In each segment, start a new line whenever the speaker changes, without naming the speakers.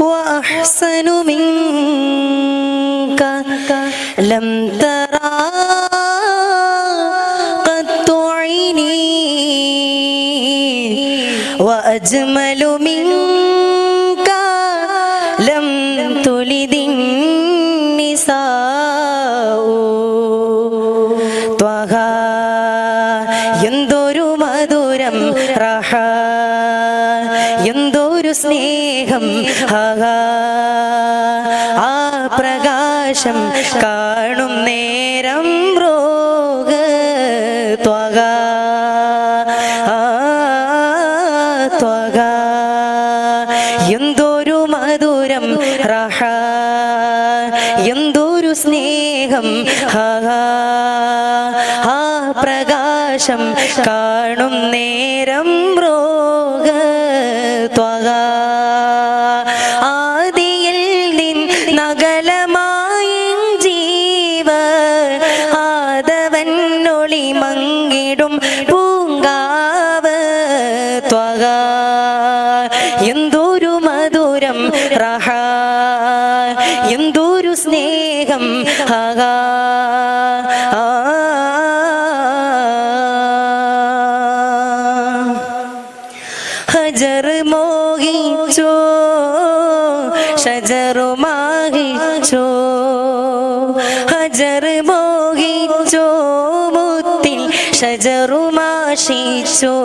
وأحسن منك لم ترى قط عيني وأجمل منك لم تلد النساء ത്വഹ എന്തൊരു മധുരം റഹ എന്തൊരു സ്നേഹം. ആ പ്രകാശം കാണും നേരം രോഗ ത്വക ആ ത്വക എന്തൊരു മധുരം റഹ. എന്തൊരു സ്നേഹം. ആ പ്രകാശം കാണും നേരം രോഗ റഹ. എന്തൊരു സ്നേഹം ഹഗ ഹജർ മോഹിച്ചോ ഷജറു മാഹിച്ചോ ഹജർ മോഹിച്ചോ മുത്തിൽ ഷജറു മാഷിച്ചോ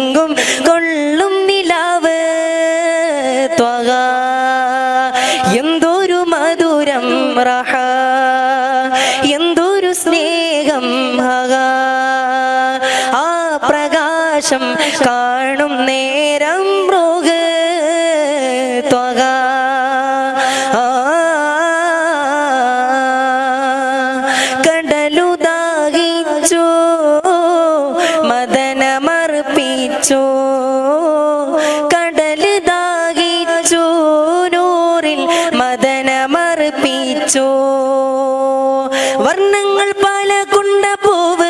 ലെങ്കും കൊള്ളും നിലാവ് ത്വക എന്തൊരു മധുരം റഹ. എന്തൊരു സ്നേഹം ഹഗ. ആ പ്രകാശം കാണും വർണങ്ങൾ പല കൊണ്ട പൂവ്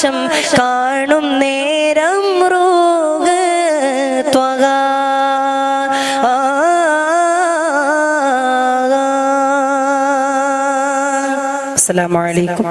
പ്രകാശം കാണും നേരം റോഗ ത്വക അസ്സലാമു അലൈക്കും.